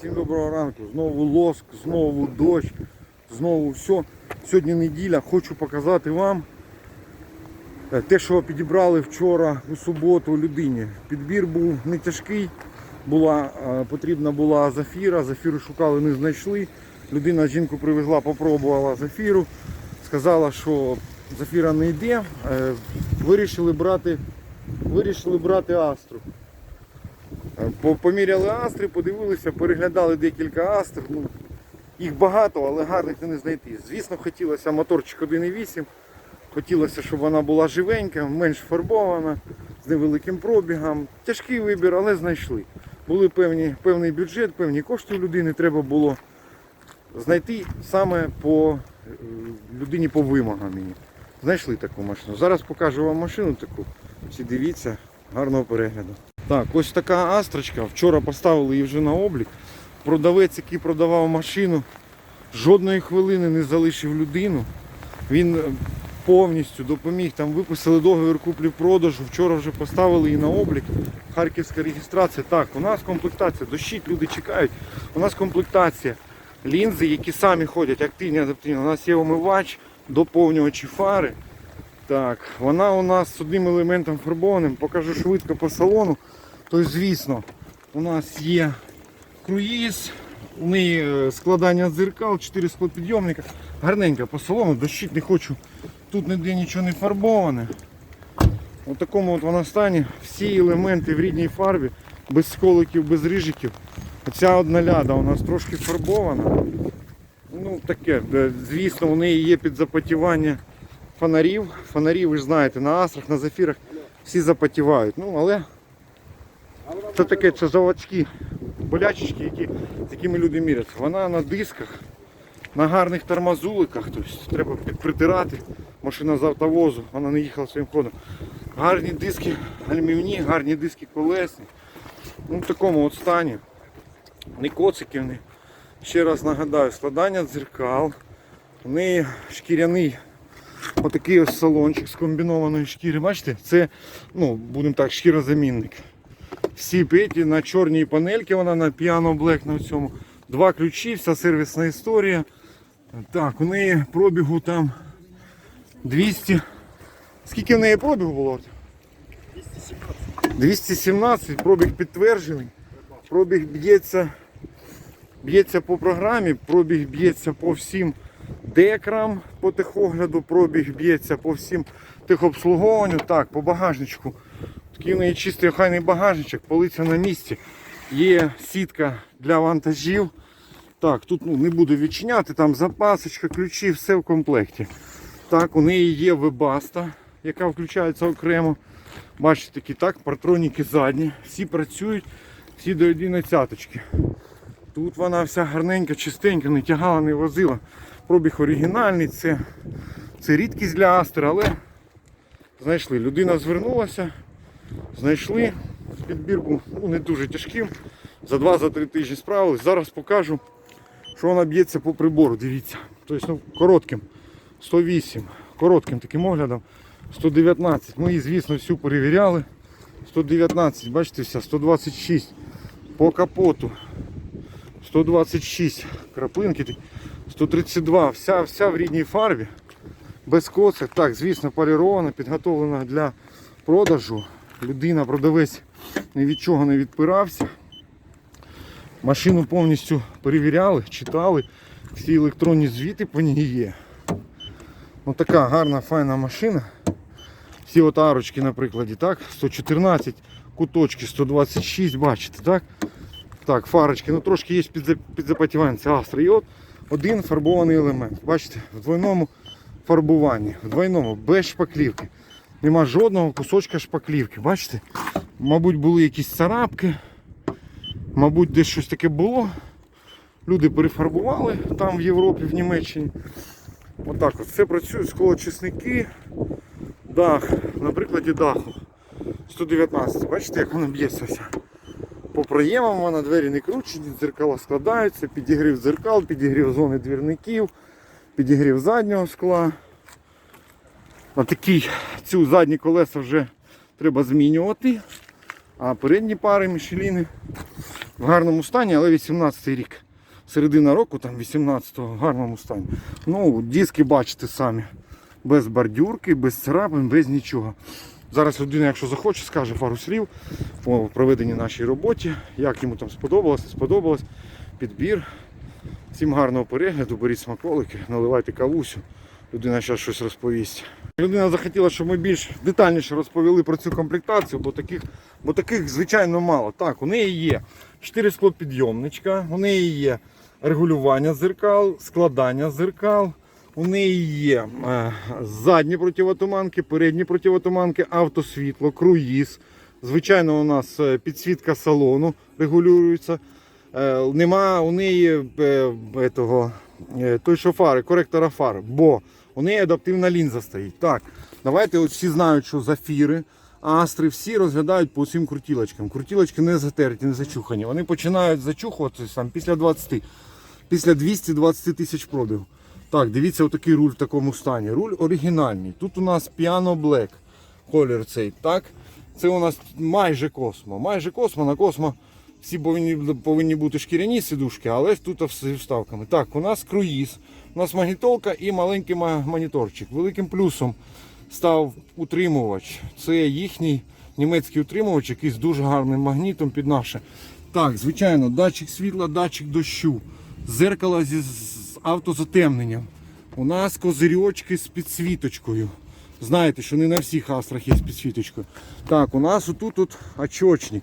Всім доброго ранку. Знову лоск, знову дощ, знову все. Сьогодні неділя. Хочу показати вам е, те, що підібрали вчора у суботу людині. Підбір був не тяжкий. Була, е, потрібна була зафіра, зафіру шукали, не знайшли. Людина жінку привезла, попробувала зафіру. Сказала, що зафіра не йде. Е, Вирішили брати, вирішили брати астру. Е, по- Поміряли астри, подивилися, переглядали декілька астр. Ну, їх багато, але гарних не знайти. Звісно, хотілося моторчик 1.8. Хотілося, щоб вона була живенька, менш фарбована, з невеликим пробігом. Тяжкий вибір, але знайшли. Були певні, певний бюджет, певні кошти у людини. Треба було знайти саме по е, людині по вимогам. Знайшли таку машину. Зараз покажу вам машину таку. Всі дивіться, гарного перегляду. Так, ось така астрочка. Вчора поставили її вже на облік. Продавець, який продавав машину, жодної хвилини не залишив людину. Він е, повністю допоміг. Там виписали договір куплі-продажу. Вчора вже поставили її на облік. Харківська реєстрація. Так, у нас комплектація, дощить, люди чекають. У нас комплектація. Лінзи, які самі ходять, активні, адаптивні. У нас є омивач, доповнювачі фари. Так, вона у нас з одним елементом фарбованим. Покажу швидко по салону. Тобто, звісно, у нас є круїз, у неї е, складання дзеркал, 4 склопідйомника. Гарненько по салону, дощить не хочу. Тут ніде нічого не фарбоване. У такому от вона стані. Всі елементи в рідній фарбі, без сколиків, без рижиків. Оця одна ляда у нас трошки фарбована. Ну таке, звісно, у неї є підзапотівання фонарів. Фонарі, ви ж знаєте, на астрах, на зафірах всі запотівають. Ну, але це таке, це заводські болячечки, які, з якими люди міряться. Вона на дисках, на гарних тормозуликах, тобто треба притирати. Машина з автовозу, вона не їхала своїм ходом. Гарні диски гальмівні, гарні диски колесні. Ну, в такому от стані. Не коцики вони. Ще раз нагадаю, складання дзеркал. Неї шкіряний отакий ось салончик з комбінованої шкіри. Бачите, це, ну, будемо так, шкірозамінник. Всі петі на чорній панельці, вона на Piano Black на цьому. Два ключі, вся сервісна історія. Так, у неї пробігу там 200. Скільки в неї пробігу було? 217. 217, пробіг підтверджений. Пробіг б'ється, б'ється по програмі, пробіг б'ється по всім декрам по техогляду, пробіг б'ється по всім техобслуговуванню. Так, по багажничку. Такий неї чистий охайний багажничок, полиця на місці. Є сітка для вантажів. Так, тут ну, не буду відчиняти, там запасочка, ключі, все в комплекті. Так, у неї є вебаста, яка включається окремо. Бачите, такі так, партроніки задні, всі працюють, всі до єдиної цяточки. Тут вона вся гарненька, чистенька, не тягала, не возила. Пробіг оригінальний, це, це рідкість для Астера, але знайшли. Людина звернулася, знайшли. Підбір був ну, не дуже тяжким. За 2-3 тижні справились. Зараз покажу, що вона б'ється по прибору. Дивіться. Тобто ну, коротким. 108. Коротким таким оглядом. 119. Ми її, звісно, всю перевіряли. 119, бачите, вся, 126 по капоту. 126 краплинки, 132, вся, вся в рідній фарбі, без коцик. Так, звісно, полірована, підготовлена для продажу. Людина, продавець ні від чого не відпирався. Машину повністю перевіряли, читали, всі електронні звіти по ній є. Ось така гарна, файна машина. Всі от арочки на прикладі, так? 114, куточки 126, бачите, так? Так, фарочки, ну трошки є підза- підзапотівання, це астра. І от один фарбований елемент. Бачите, в двойному фарбуванні, в двойному, без шпаклівки. Нема жодного кусочка шпаклівки. Бачите? Мабуть, були якісь царапки, мабуть, десь щось таке було. Люди перефарбували там в Європі, в Німеччині. Отак от все працює, склочисники, дах, на прикладі даху. 119. Бачите, як воно б'ється. По проємам вона двері не кручені, дзеркала складаються, підігрів дзеркал, підігрів зони двірників, підігрів заднього скла. На такий, цю задні колеса вже треба змінювати. А передні пари мішеліни в гарному стані, але 18 рік. Середина року, там 18-го, в гарному стані. Ну, диски бачите самі. Без бордюрки, без царапин, без нічого. Зараз людина, якщо захоче, скаже пару слів по проведеній нашій роботі, як йому там сподобалось, не сподобалось, підбір. Всім гарного перегляду, беріть смаколики, наливайте кавусю. Людина зараз щось розповість. Людина захотіла, щоб ми більш детальніше розповіли про цю комплектацію, бо таких, бо таких звичайно мало. Так, у неї є 4 склопідйомничка, у неї є регулювання зеркал, складання зеркал. У неї є е, задні противотуманки, передні противотуманки, автосвітло, круїз. Звичайно, у нас е, підсвітка салону регулюється. Е, нема у неї етого, е, той, що фари, коректора фар, бо у неї адаптивна лінза стоїть. Так, давайте от всі знають, що зафіри, астри, всі розглядають по всім крутілочкам. Крутілочки не затерті, не зачухані. Вони починають зачухуватися після 20, після 220 тисяч пробігу. Так, дивіться, отакий руль в такому стані. Руль оригінальний. Тут у нас Piano Black колір цей. Так, це у нас майже космо. Майже космо на космо. Всі повинні, повинні бути шкіряні сидушки, але тут все вставками. Так, у нас круїз, у нас магнітолка і маленький моніторчик. Великим плюсом став утримувач. Це їхній німецький утримувач, який з дуже гарним магнітом під наше. Так, звичайно, датчик світла, датчик дощу, зеркало зі з автозатемненням. У нас козирьочки з підсвіточкою. Знаєте, що не на всіх астрах є з підсвіточкою. Так, у нас отут от очочник.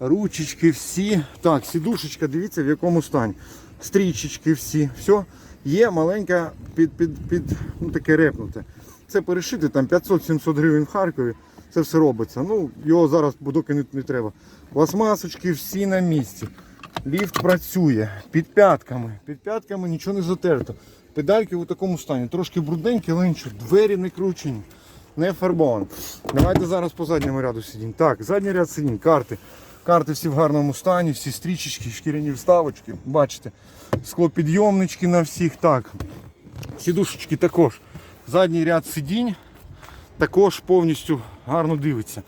Ручечки всі. Так, сідушечка, дивіться в якому стані. Стрічечки всі. Все. Є маленька під, під, під ну, таке репнуте. Це перешити там 500-700 гривень в Харкові. Це все робиться. Ну, його зараз доки не, не треба. Пластмасочки всі на місці. Ліфт працює під п'ятками. Під п'ятками нічого не затерто. Педальки у такому стані. Трошки брудненькі, але нічого. Двері не кручені, не фарбовані. Давайте зараз по задньому ряду сидінь. Так, задній ряд сидінь, карти. Карти всі в гарному стані, всі стрічечки, шкіряні вставочки. Бачите, склопідйомнички на всіх. Так. Сідушечки також. Задній ряд сидінь також повністю гарно дивиться.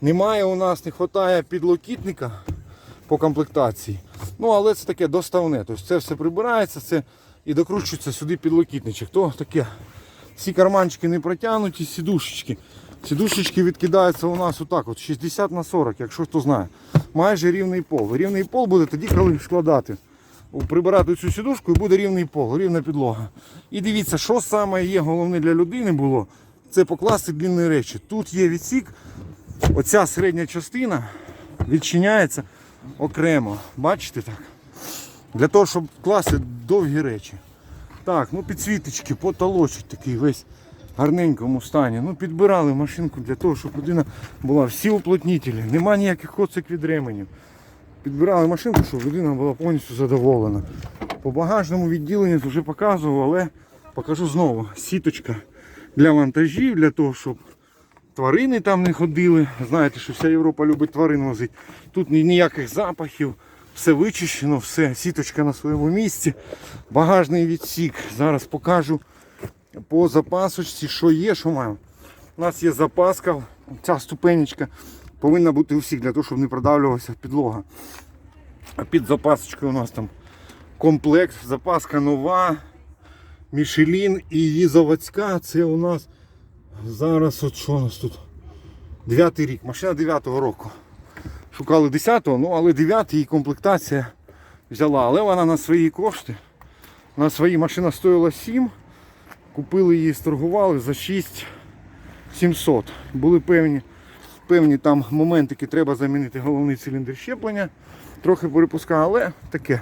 Немає у нас, не вистачає підлокітника по комплектації. Ну, але це таке доставне. Тобто це все прибирається це і докручується сюди підлокітничок. То таке. Ці карманчики не протягнуті, сідушечки. Сідушечки відкидаються у нас отак, от 60 на 40, якщо хто знає. Майже рівний пол. Рівний пол буде тоді, коли складати. Прибирати цю сідушку і буде рівний пол, рівна підлога. І дивіться, що саме є головне для людини було, це покласти длинні речі. Тут є відсік, оця середня частина відчиняється окремо. Бачите так? Для того, щоб класти довгі речі. Так, ну підсвіточки, потолочок такий весь гарненькому стані. Ну підбирали машинку для того, щоб людина була всі уплотнітелі, нема ніяких коцик від ременів. Підбирали машинку, щоб людина була повністю задоволена. По багажному відділенню вже показував, але покажу знову. Сіточка для вантажів, для того, щоб тварини там не ходили. Знаєте, що вся Європа любить тварин возити. Тут ніяких запахів, все вичищено, все, сіточка на своєму місці. Багажний відсік. Зараз покажу по запасочці, що є, що маємо. У нас є запаска, ця ступенечка повинна бути у всіх, для того, щоб не продавлювалася підлога. А під запасочкою у нас там комплект, запаска нова, Мішелін і її заводська. Це у нас зараз от що у нас тут? Дев'ятий рік, машина 9-го року. Шукали 10-го, ну але 9 її комплектація взяла. Але вона на свої кошти. На свої машина стоїла 7. Купили її, сторгували за 6 700. Були певні, певні там моментики, треба замінити головний циліндр щеплення. Трохи перепускав, але таке.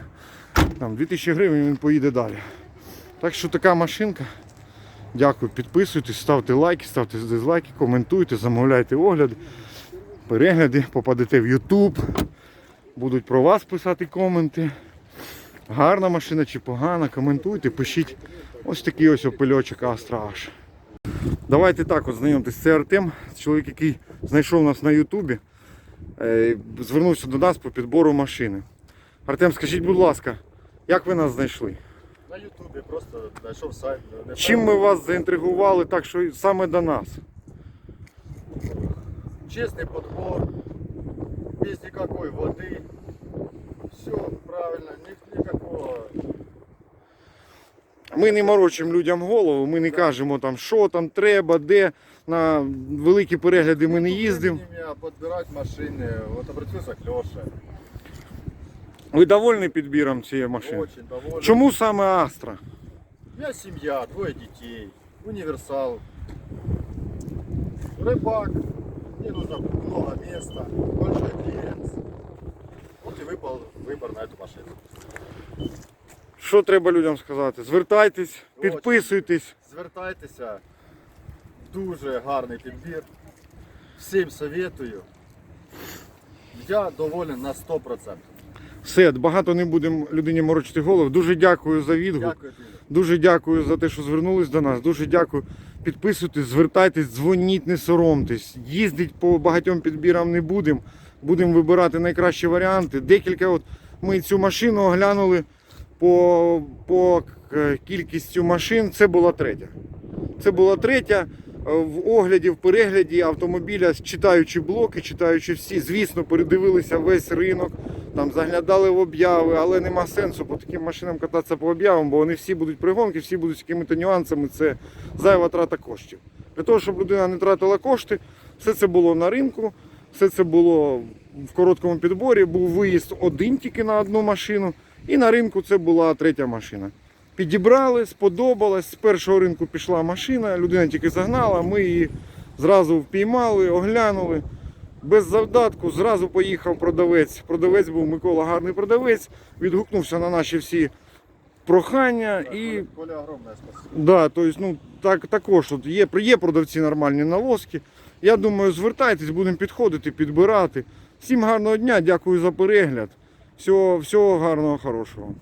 Там 2000 гривень він поїде далі. Так що така машинка. Дякую, підписуйтесь, ставте лайки, ставте дизлайки, коментуйте, замовляйте огляди, перегляди, попадете в YouTube. Будуть про вас писати коменти. Гарна машина чи погана, коментуйте, пишіть. Ось такий ось опильочок Astra H. Давайте так от знайомтесь. Це Артем, чоловік, який знайшов нас на Ютубі. Е, Звернувся до нас по підбору машини. Артем, скажіть, будь ласка, як ви нас знайшли? На Ютубі просто знайшов сайт. не Чим ми вас заінтригували так, що саме до нас? Чесний подбор, без никакой воды. Все правильно, ні, никакого. Ми не морочимо людям голову, ми не кажемо там, що там треба, де. На великі перегляди ми не їздимо. А подбирать машины. Вот обратился к Леше. Ви довольні підбіром цієї машини? Очень доволен. Чому саме Астра? У меня семья, двое детей, универсал, рыбак, мне нужно много места, большой клиент. Вот и выпал выбор на эту машину. Що треба людям сказати? Звертайтесь, Очень. підписуйтесь. Звертайтеся, дуже гарний підбір. Всім советую. Я доволен на 100%. Все, багато не будемо людині морочити голову. Дуже дякую за відгук. Дякую. Дуже дякую за те, що звернулись до нас. Дуже дякую. Підписуйтесь, звертайтесь, дзвоніть, не соромтесь. Їздить по багатьом підбірам не будемо. Будемо вибирати найкращі варіанти. Декілька от ми цю машину оглянули по, по кількістю машин. Це була третя. Це була третя. Е, В огляді, в перегляді автомобіля, читаючи блоки, читаючи всі, звісно, передивилися весь ринок, там заглядали в обяви, але нема сенсу по таким машинам кататися по об'явам, бо вони всі будуть пригонки, всі будуть з якими-то нюансами. Це зайва трата коштів. Для того, щоб людина не тратила кошти, все це було на ринку, все це було в короткому підборі. Був виїзд один тільки на одну машину, і на ринку це була третя машина. Підібрали, сподобалось. З першого ринку пішла машина, людина тільки загнала, ми її зразу впіймали, оглянули. Без завдатку зразу поїхав продавець. Продавець був Микола гарний продавець, відгукнувся на наші всі прохання і Коля, огромне спасибо. Да, то есть, ну, так, також от є, є продавці нормальні на лоски. Я думаю, звертайтесь, будемо підходити, підбирати. Всім гарного дня, дякую за перегляд. Всього, всього гарного, хорошого.